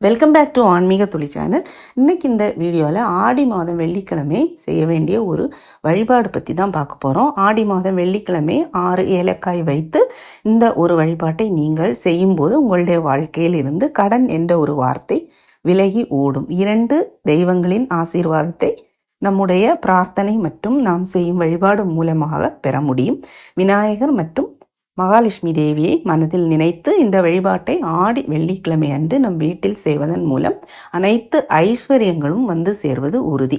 Welcome back to ஆன்மீக துளி channel இன்றைக்கி இந்த வீடியோவில் ஆடி மாதம் வெள்ளிக்கிழமை செய்ய வேண்டிய ஒரு வழிபாடு பற்றி தான் பார்க்க போகிறோம் ஆடி மாதம் வெள்ளிக்கிழமை ஆறு ஏலக்காய் வைத்து இந்த ஒரு வழிபாட்டை நீங்கள் செய்யும்போது உங்களுடைய வாழ்க்கையில் இருந்து கடன் என்ற ஒரு வார்த்தை விலகி ஓடும். இரண்டு தெய்வங்களின் ஆசீர்வாதத்தை நம்முடைய பிரார்த்தனை மற்றும் நாம் செய்யும் வழிபாடு மூலமாக பெற முடியும். விநாயகர் மற்றும் மகாலட்சுமி தேவியை மனதில் நினைத்து இந்த வழிபாட்டை ஆடி வெள்ளிக்கிழமை அன்று நம் வீட்டில் செய்வதன் மூலம் அனைத்து ஐஸ்வர்யங்களும் வந்து சேர்வது உறுதி.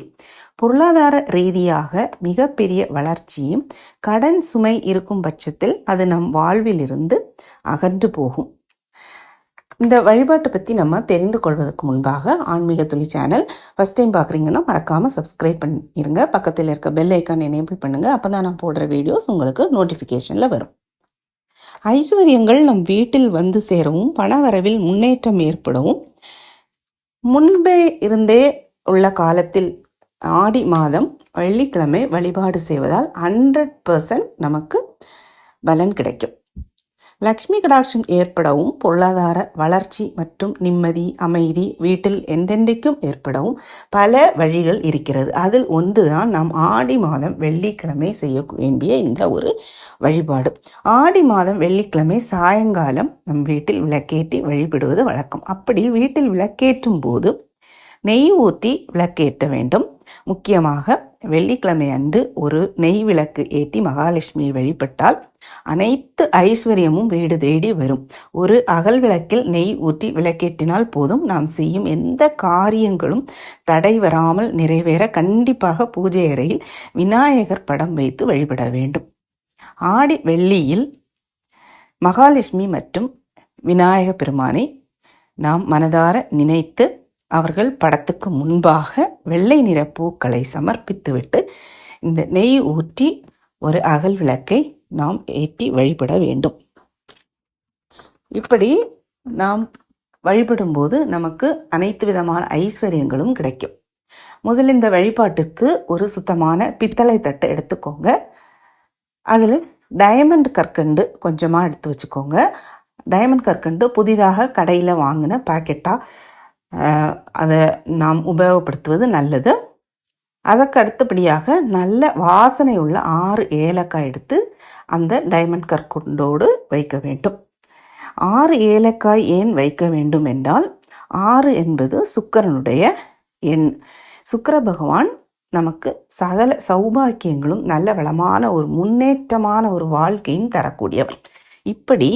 பொருளாதார ரீதியாக மிகப்பெரிய வளர்ச்சியும் கடன் சுமை இருக்கும் பட்சத்தில் அது நம் வாழ்விலிருந்து அகன்று போகும். இந்த வழிபாட்டை பற்றி நம்ம தெரிந்து கொள்வதற்கு முன்பாக ஆன்மீக துளி சேனல் ஃபஸ்ட் டைம் பார்க்குறீங்கன்னா மறக்காமல் சப்ஸ்கிரைப் பண்ணிடுங்க பக்கத்தில் இருக்க பெல் ஐக்கான் எனேபிள் பண்ணுங்கள் அப்போ தான் நான் போடுற வீடியோஸ் உங்களுக்கு நோட்டிஃபிகேஷனில் வரும். ஐஸ்வர்யங்கள் நம் வீட்டில் வந்து சேரவும் பணவரவில் முன்னேற்றம் ஏற்படவும் முன்பே இருந்தே உள்ள காலத்தில் ஆடி மாதம் வெள்ளிக்கிழமை வழிபாடு செய்வதால் ஹண்ட்ரட் பர்சன்ட் நமக்கு பலன் கிடைக்கும். லக்ஷ்மி கடாட்சம் ஏற்படவும் பொருளாதார வளர்ச்சி மற்றும் நிம்மதி அமைதி வீட்டில் எந்தெந்தைக்கும் ஏற்படவும் பல வழிகள் இருக்கிறது. அதில் ஒன்று தான் நாம் ஆடி மாதம் வெள்ளிக்கிழமை செய்ய வேண்டிய இந்த ஒரு வழிபாடு. ஆடி மாதம் வெள்ளிக்கிழமை சாயங்காலம் நம் வீட்டில் விளக்கேற்றி வழிபடுவது வழக்கம். அப்படி வீட்டில் விளக்கேற்றும் போது நெய் ஊற்றி விளக்கேற்ற வேண்டும். முக்கியமாக வெள்ளிக்கிழமை அன்று ஒரு நெய் விளக்கு ஏற்றி மகாலட்சுமியை வழிபட்டால் அனைத்து ஐஸ்வர்யமும் வீடு தேடி வரும். ஒரு அகல் விளக்கில் நெய் ஊற்றி விளக்கேற்றினால் போதும். நாம் செய்யும் எந்த காரியங்களும் தடை வராமல் நிறைவேற கண்டிப்பாக பூஜை அறையில் விநாயகர் படம் வைத்து வழிபட வேண்டும். ஆடி வெள்ளியில் மகாலட்சுமி மற்றும் விநாயக பெருமானை நாம் மனதார நினைத்து அவர்கள் படத்துக்கு முன்பாக வெள்ளை நிற பூக்களை சமர்ப்பித்துவிட்டு இந்த நெய் ஊற்றி ஒரு அகல் விளக்கை நாம் ஏற்றி வழிபட வேண்டும். இப்படி நாம் வழிபடும்போது நமக்கு அனைத்து விதமான ஐஸ்வர்யங்களும் கிடைக்கும். முதல் இந்த வழிபாட்டுக்கு ஒரு சுத்தமான பித்தளை தட்டு எடுத்துக்கோங்க. அதில் டைமண்ட் கற்கண்டு கொஞ்சமாக எடுத்து வச்சுக்கோங்க. டைமண்ட் கற்கண்டு புதிதாக கடையில் வாங்கின பாக்கெட்டாக அதை நாம் உபயோகப்படுத்துவது நல்லது. அதற்கு அடுத்தபடியாக நல்ல வாசனை உள்ள ஆறு ஏலக்காய் எடுத்து அந்த டைமண்ட் கற்கொண்டோடு வைக்க வேண்டும். ஆறு ஏலக்காய் ஏன் வைக்க வேண்டும் என்றால் ஆறு என்பது சுக்கரனுடைய எண். சுக்கர பகவான் நமக்கு சகல சௌபாக்கியங்களும் நல்ல வளமான ஒரு முன்னேற்றமான ஒரு வாழ்க்கையும் தரக்கூடியவர் இப்படி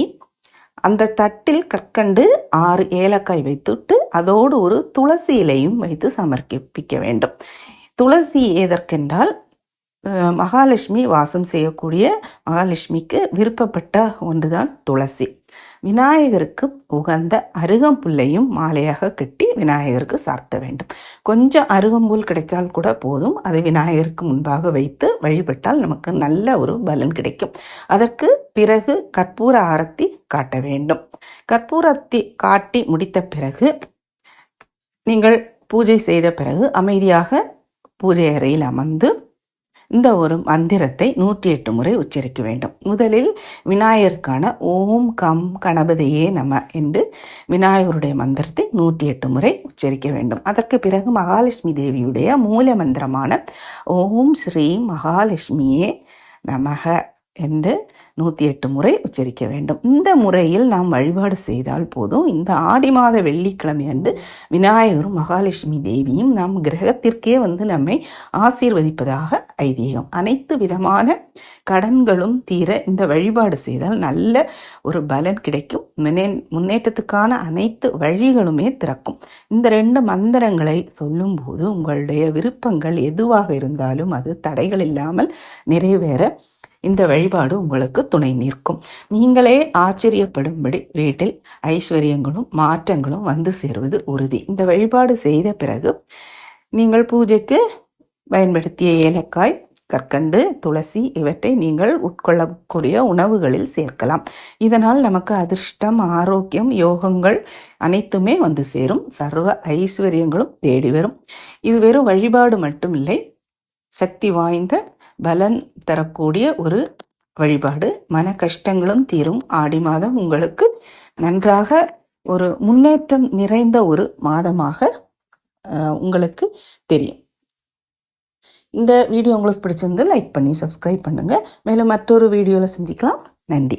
அந்த தட்டில் கற்கண்டு ஆறு ஏலக்காய் வைத்துட்டு அதோடு ஒரு துளசி இலையும் வைத்து சமர்ப்பிக்க வேண்டும். துளசி எதற்கென்றால் மகாலட்சுமி வாசம் செய்யக்கூடிய மகாலட்சுமிக்கு விருப்பப்பட்ட ஒன்றுதான் துளசி. விநாயகருக்கு உகந்த அருகம்புல்லையும் மாலையாக கட்டி விநாயகருக்கு சார்த்த வேண்டும். கொஞ்சம் அருகம்புல் கிடைச்சால் கூட போதும். அதை விநாயகருக்கு முன்பாக வைத்து வழிபட்டால் நமக்கு நல்ல ஒரு பலன் கிடைக்கும். அதற்கு பிறகு கற்பூர ஆரத்தி காட்ட வேண்டும். கற்பூரத்தி காட்டி முடித்த பிறகு நீங்கள் பூஜை செய்த பிறகு அமைதியாக பூஜை அறையில் அமர்ந்து இந்த ஒரு மந்திரத்தை நூற்றி எட்டு முறை உச்சரிக்க வேண்டும். முதலில் விநாயகருக்கான ஓம் கம் கணபதியே நம என்று விநாயகருடைய மந்திரத்தை நூற்றி எட்டு முறை உச்சரிக்க வேண்டும். அதற்கு பிறகு மகாலட்சுமி தேவியுடைய மூல மந்திரமான ஓம் ஸ்ரீ மகாலட்சுமியே நமக என்று நூற்றி எட்டு முறை உச்சரிக்க வேண்டும். இந்த முறையில் நாம் வழிபாடு செய்தால் போதும். இந்த ஆடி மாத வெள்ளிக்கிழமை அன்று விநாயகரும் மகாலட்சுமி தேவியும் நம் கிரகத்திற்கே வந்து நம்மை ஆசீர்வதிப்பதாக ஐதீகம். அனைத்து விதமான கடன்களும் தீர இந்த வழிபாடு செய்தால் நல்ல ஒரு பலன் கிடைக்கும். முன்னே முன்னேற்றத்துக்கான அனைத்து வழிகளுமே திறக்கும். இந்த ரெண்டு மந்திரங்களை சொல்லும்போது உங்களுடைய விருப்பங்கள் எதுவாக இருந்தாலும் அது தடைகள் இல்லாமல் நிறைவேற இந்த வழிபாடு உங்களுக்கு துணை நிற்கும். நீங்களே ஆச்சரியப்படும்படி வீட்டில் ஐஸ்வர்யங்களும் மாற்றங்களும் வந்து சேருவது உறுதி. இந்த வழிபாடு செய்த பிறகு நீங்கள் பூஜைக்கு பயன்படுத்திய ஏலக்காய் கற்கண்டு துளசி இவற்றை நீங்கள் உட்கொள்ளக்கூடிய உணவுகளில் சேர்க்கலாம். இதனால் நமக்கு அதிர்ஷ்டம் ஆரோக்கியம் யோகங்கள் அனைத்துமே வந்து சேரும். சர்வ ஐஸ்வர்யங்களும் தேடி வரும். இது வெறும் வழிபாடு மட்டுமில்லை. சக்தி வாய்ந்த பலன் தரக்கூடிய ஒரு வழிபாடு. மன கஷ்டங்களும் தீரும். ஆடி மாதம் உங்களுக்கு நன்றாக ஒரு முன்னேற்றம் நிறைந்த ஒரு மாதமாக உங்களுக்கு தெரியும். இந்த வீடியோ உங்களுக்கு பிடிச்சிருந்து லைக் பண்ணி சப்ஸ்கிரைப் பண்ணுங்கள் மேலும் மற்றொரு வீடியோவில் சந்திக்கலாம். நன்றி.